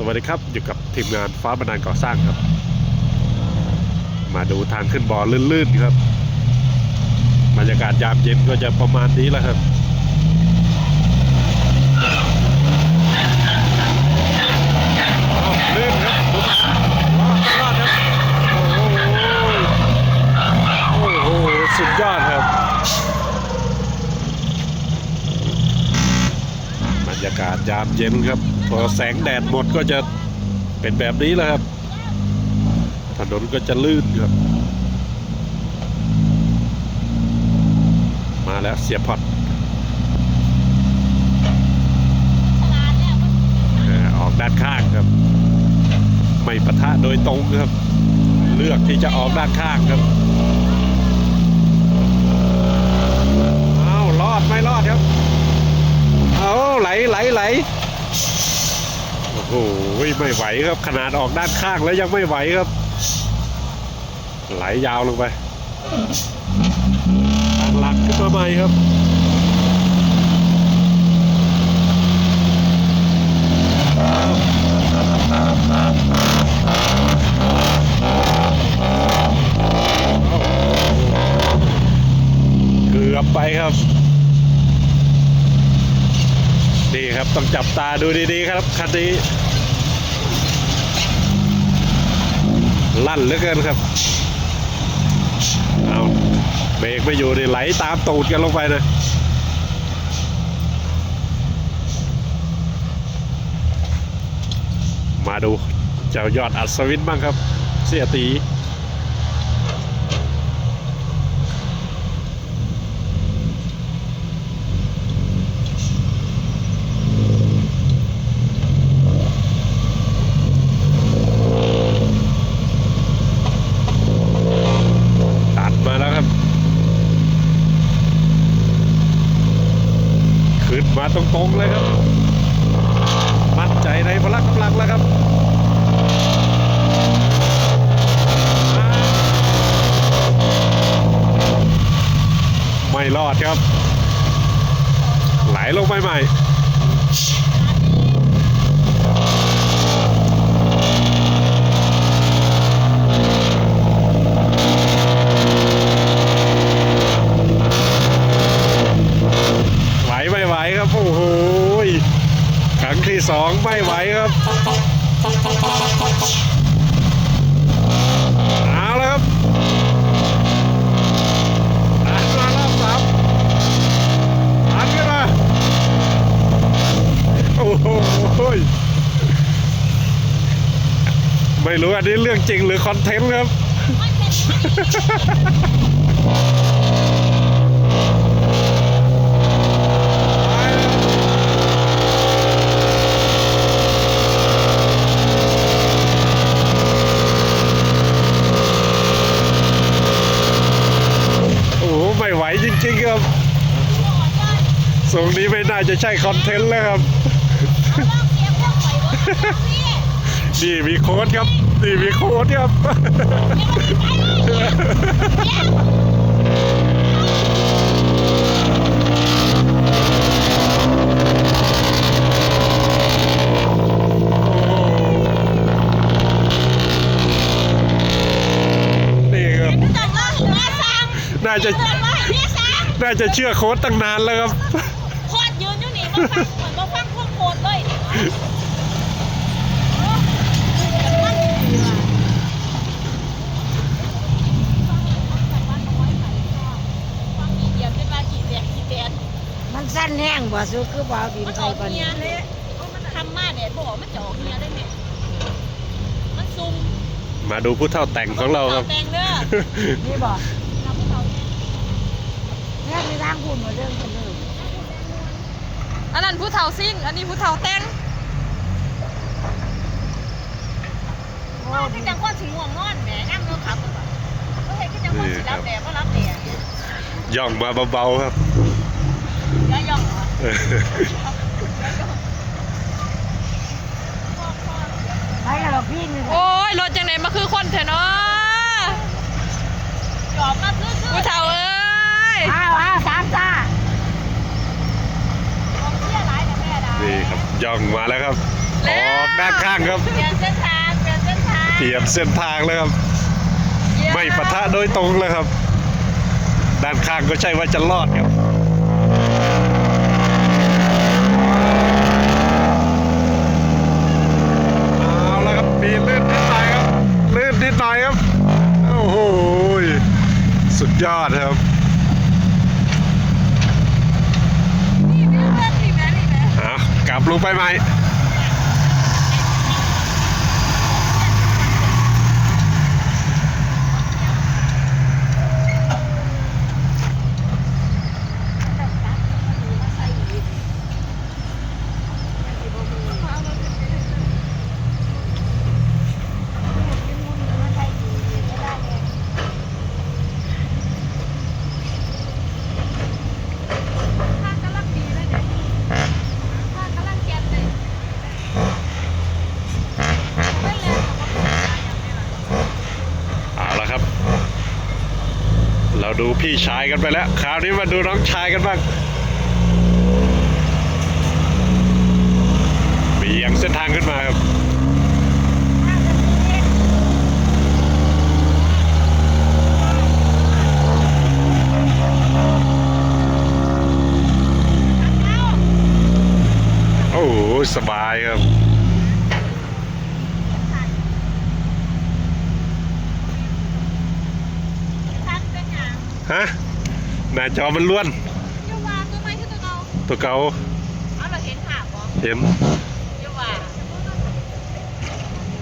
สวัสดีครับ อยู่กับทีมงานฟ้าบันดาลก่อสร้างครับ มาดูทางขึ้นบ่อลื่นๆครับบรรยากาศยามเย็นก็จะประมาณนี้แหละครับอ้วลื่นครับโอ้โหสุดยอดครับ บรรยากาศยามเย็นครับ พอแสงแดดหมดก็จะเป็นแบบนี้แหละครับ ถนนก็จะลื่นครับ มาแล้วเสียพอดออกด้านข้างครับ ไม่ปะทะโดยตรงครับ เลือกที่จะออกด้านข้างครับอ้าวรอดไม่รอดครับเอาไหลไหลไหล โอ้ยไม่ไหวครับขนาดออกด้านข้างแล้วยังไม่ไหวครับ ไหลยาวลงไปทางหลักขึ้นมาใหม่ครับเกือบไปครับ นี่ครับ ต้องจับตาดูดีๆครับคันนี้ลั่นเหลือเกินครับ เอาเบรกไม่อยู่นี่ไหลตามตูดกันลงไปนะมาดูเจ้ายอดอัศวินบ้างครับ เสียตีดมาแล้วครับ ขึ้น มาตรงๆเลยครับ มั่นใจในพลังกำลังแล้วครับไม่รอดครับ ไหลลงไปใหม่ ไหวไม่ไหวครับ โอ้โหยครั้งที่สองไม่ไหว ครับเอาแล้วครับตัดมารอบสามตัดขึ้นมาโอ้โหไม่รู้อันนี้เรื่องจริงหรือคอนเทนต์ครับ โอ้โหไม่ไหว จริงๆครับทรงนี้ไม่น่าจะใช่คอนเทนต์แล้วครับ นี่มีโค้ดครับ นี่มีโค้ดครับนี่ครับน่าจะ น่าจะเชื่อโค้ดตั้งนานแล้วครับ โคตรยืนอยู่นี่มาฟังเหมือนมาฟังพวกโคตรเลยมันสั้นแห้งบ่ซื้อคือบ่เอาดินมันใส่ออกปานเฮีนี้ยเลยทำมาเนี่ยบอกมันจะออกเฮียได้เนี่ยมันซุ่มมาดูผู้เท่าแต่งของเราครับ แตงเด้อ นี่บ่ เราพวกเราเนี่ย แค่ไม่ล้างคุณมาเรื่องกันเลยอันนั้นผู้เฒ่าซิ่ง อันนี้ผู้เฒ่าแตงโอ้ว่าคือจังคนสิง่วงนอนแหมนั่งรถขับกันก็เห็นคือจังคนสิรับแดดก็รับแดดย่องมาเบาๆครับย่าย่องเหรอไปแล้วเราพี่นี่โอ้ยรถจังไหนมาคือคนเถอะเนาะจอบมาซื้อซื้อผู้เฒ่าเอ้ย อ้าวอ้าวสามตา ของเชี่ ยหลายแต่แม่ได้นี่ครับย่องมาแล้วครับแออกด้านข้างครับ เปลี่ยนเส้นทางเปลี่ยนเส้นทางเปลี่ยนเส้นทางเลยครับไม่ปะทะโดยตรงเลยครับ ด้านข้างก็ใช่ว่าจะรอดครับ เอาละครับมีลื่นนิดหน่อยครับลื่นนิดหน่อยครับ โอ้โห สุดยอดครับ นี่เพื่อนนี่แม่นี่แม่ จับลงไปใหม่ ข้างกำลังดีเลยเนี่ยข้างกำลังแกนเลยไม่แรงหรอกว่า เอาละครับ เรา ดูพี่ชายกันไปแล้ว คราวนี้มาดูน้องชายกันบ้างเบี่ยงเส้นทางขึ้นมาครับโอ้สบายครับ ทางเป็นอย่าง ฮะหน้าจอมันล้วน เจ้าวางตัวไม้ขึ้นตัวเราตัวเก่า เอาเราเห็นขาบบ่ เห็นเ